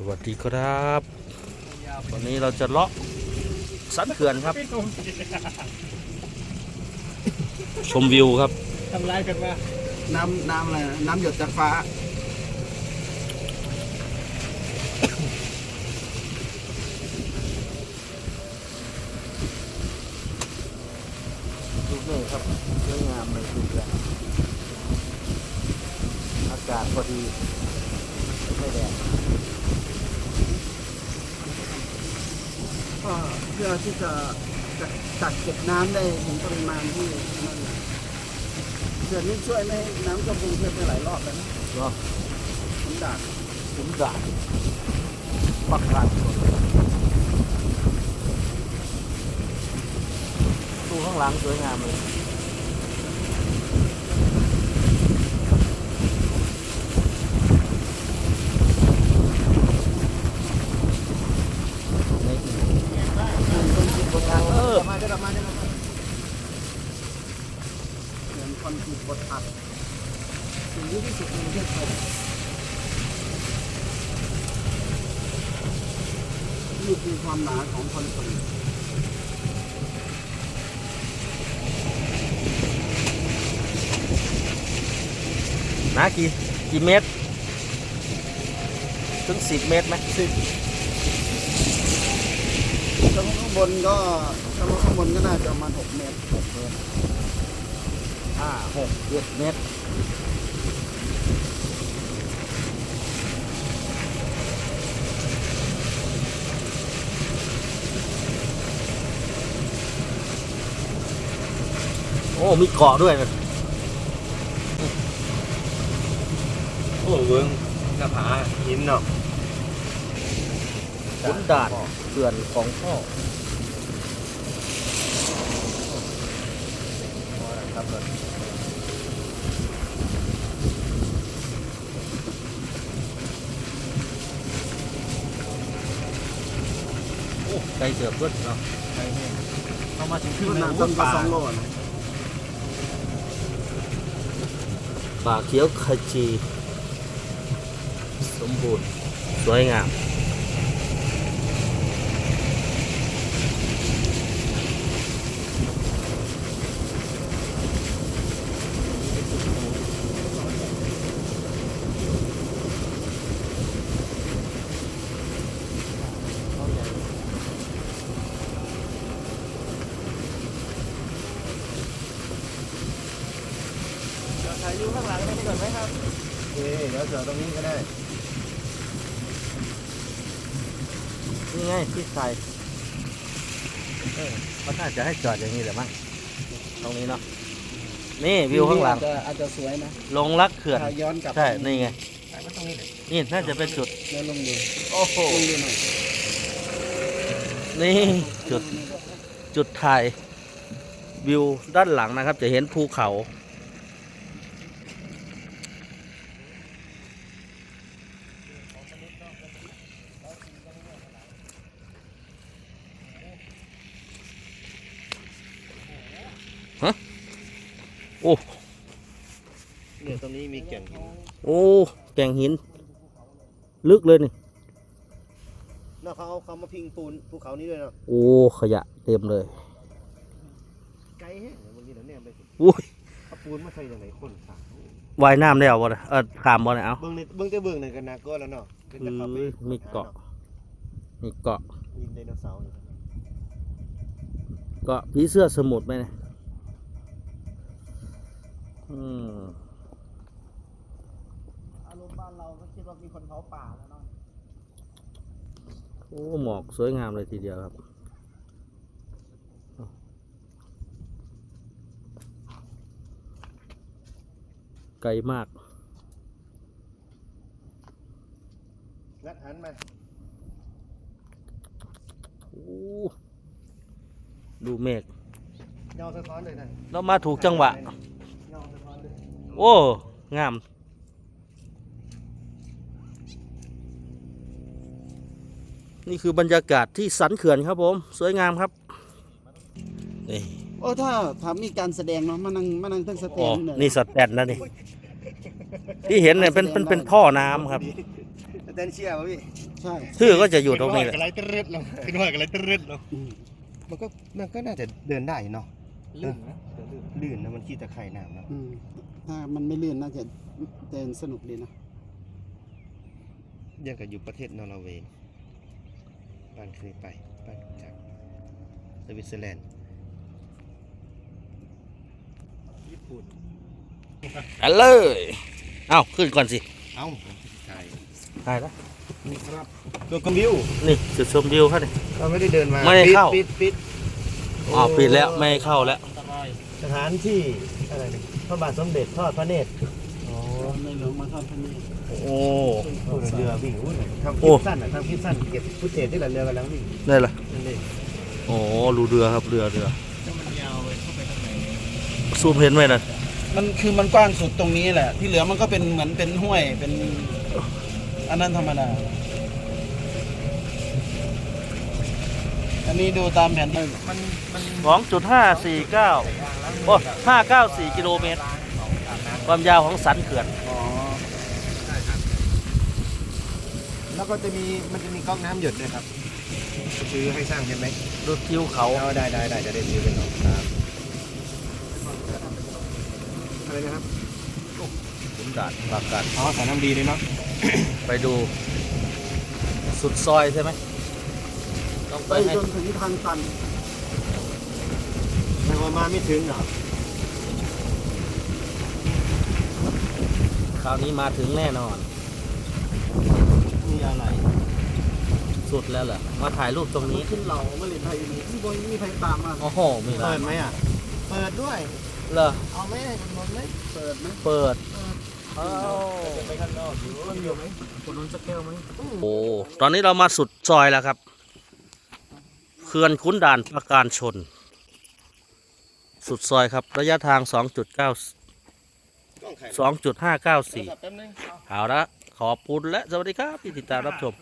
สวัสดีครับ วันนี้เราจะเลาะสันเขื่อนครับ ชมวิวครับทำลายกันมาน้ำน้ำอะไรนะน้ำหยดจากฟ้า ลูกนี่ครับสวยงามเลยดูแล้วอากาศพอดี ไม่แดด ก็เพื่อที่จะจะกักเก็บน้ำได้ถึงปริมาณที่นั่นนะเดือนนี้ช่วยไม่ให้น้ำท่วมกรุงเทพไปหลายรอบแล้วนะเนาะผมด่าขุนด่าปักหลักตู้ข้างหลังสวยงามเลยนี่เออ มาได้ละมาได้ละมาเขื่ อนคอนกรีตบดอัดสิ่งที่ที่สุดในประเทศไทยนี่คือความหนาของคอนกรีตหนากี่กี่เมตร ถึงสิบเมตรไหมสิบข้างบนก็ข้างบนก็น่าจะประมาณหกเมตรหกเมตร ห้าหกเจ็ดเมตรโอ้ มีเกาะด้วยนะโอ้เวิ้งหน้าผาหินเนาะขุนด่านเขื่อนของพ่อ ครับเลยโอ้ไกลเสือบด้วยเนาะไกลแห้งเข้ามาถึงขึ้ขึ้นนหนันะกต้นก็สองโลนะป่าเขียวขจี สมบูรณ์ สวยงาม ถ่ายอยู่ข้างหลังนี่ก่อนไหมครับ โอเคเดี๋ยวจอดตรงนี้ก็ได้ นี่ไงที่ใส่เออเขาน่าจะให้จอดอย่างนี้แหละมั้งตรงนี้เนาะนี่วิวข้างหลัง อจจะอาจจะสวยนะลงรักเขื่อน ถ้าย้อนกลับใช่ นี่ไงถ่ายมาตรงนี้เลยนี่น่าจะเป็นจุดแล้วลงดูโอ้โห ลงดูหน่อยนี่จุด จุดถ่ายวิวด้านหลังนะครับ จะเห็นภูเขา โอ้เนี่ยตรงนี้มีแก่งหินโอ้แก่งหิน ลึกเลยนี่เนาะเขาเอาเขามาพิงปูนภูเขานี้ด้วยเนาะโอ้ขยะเต็มเลยไกลแฮะบางทีเราเนี่ยไปสิอุ้ยเอาปูนมาใส่ยังไงคนสามว่ายน้ำได้เอาบ่นะเออขามบ่นะเอาเบื้องในเบื้องแต่เบื้องในกันนาก็แล้วเนาะเดี๋ยวจะเข้าไปเอ้ยมีเกาะมีเกาะยินไดโนเสาร์อยู่เกาะผีเสื้อสมุทรไหมเนี่ยอืม อารมณ์บ้านเราก็ คิดว่ามีคนเผาป่าแล้วเนาะโอ้หมอกสวยงามเลยทีเดียวครับไกลมากนัดหันมาโอ้ดูเมฆเงาสะท้อนเลยนะเรามาถูกจังหวะ เงาสะท้อนเลย โอ้ งาม นี่คือบรรยากาศที่สันเขื่อนครับผม สวยงามครับนี่โอ้ถ้าถามมีการแสดงเนาะมานั่งมานั่งทั้งสแตอ๋อนเนี่ยนี่สแตนนะนี่ที่เห็นเนี่ยเป็นเป็นเป็นท่อน้ำครับแเต้นเชียร์ป่ะพี่ใช่ชื่อก็จะอยู่ตรงนี้แหละอะไรตรึดลงขึ้นห้อยกันอะไรตรึดลงอืมมันก็มันก็น่าจะเดินได้เนาะลื่นนะเดี๋ยวลื่นลื่นนะมันขี้ตะไคร่น้ำเนาะอืมถ้ามันไม่ลื่นน่าจะเดินสนุกดีนะ ยังกับอยู่ประเทศนอร์เวย์ บ้านเคยไป บ้านรู้จากสวิตเซอร์แลนด์ ญี่ปุ่นอันเลย เอ้าขึ้นก่อนสิ เอ้าใช่ได้แล้วนี่ครับตัวกำวิว นี่จุดชมวิวครับนี่เราไม่ได้เดินมาไม่ได้เข้า ปิดปิดอ๋อปิดแล้วไม่ให้เข้าแล้วอันตรายสถานที่อะไรนี่พระบาทสมเด็จทอดพระเนตรอ๋อ ในหลวงมาทอดพระเนตรโอ้เรือวิ่งอุ้ยทำคโอ้ลิปสั้นอะทำคลิปสั้นเก็บฟุตเทจที่ละเรือกันแล้ววิ่งได้ละนั่นเองโอ้รูเรือครับเรือเรือแล้วมันยาวไปเข้าไปข้างในซูมเห็นไหมนะมันคือมันกว้างสุดตรงนี้แหละ ที่เหลือมันก็เป็นเหมือนเป็นห้วยเป็นอันนั้นธรรมดาอันนี้ดูตามแผนที่มันมันสองจุดห้าสี่เก้าโอ้ห้าเก้าสี่กิโลเมตร ความยาวของสันเขื่อน อ๋อ แล้วก็จะมีมันจะมีก๊อกน้ำหยดด้วยครับซื้อให้สร้างใช่ไหมดูทิวเขาเอาได้ได้ได้จะได้ซื้อเป็นของครับอะไรนะครับขุนด่านปราการอ๋อสารน้ำดีเลยเนาะไปดู สุดซอยใช่ไหมต้องไปไปให้จนถึงทางตันแต่ว่ามาไม่ถึงเหรอคราวนี้มาถึงแน่นอน มีอะไรสุดแล้วเหรอมาถ่ายรูปตรงนี้ขึ้นเราไม่เลยไทยมีที่บนมีใครตามมาโอ้โหมีร้าเปินดไหมอะ เปิดด้วย เหรอ เอาไหมมันหมดไหมเปิดไหมเปิดเอ้าไปข้างนอกอยู่มันอยู่ไหมคนนั้นจะแก้วไหมโอ้ตอนนี้เรามาสุดซอยแล้วครับเขื่อนขุนด่านประการชน สุดซอยครับ ระยะทาง 2.9กล้องไข่2.594แป๊บนึงเอาละ ขอบคุณและสวัสดีครับที่ติดตามรับชม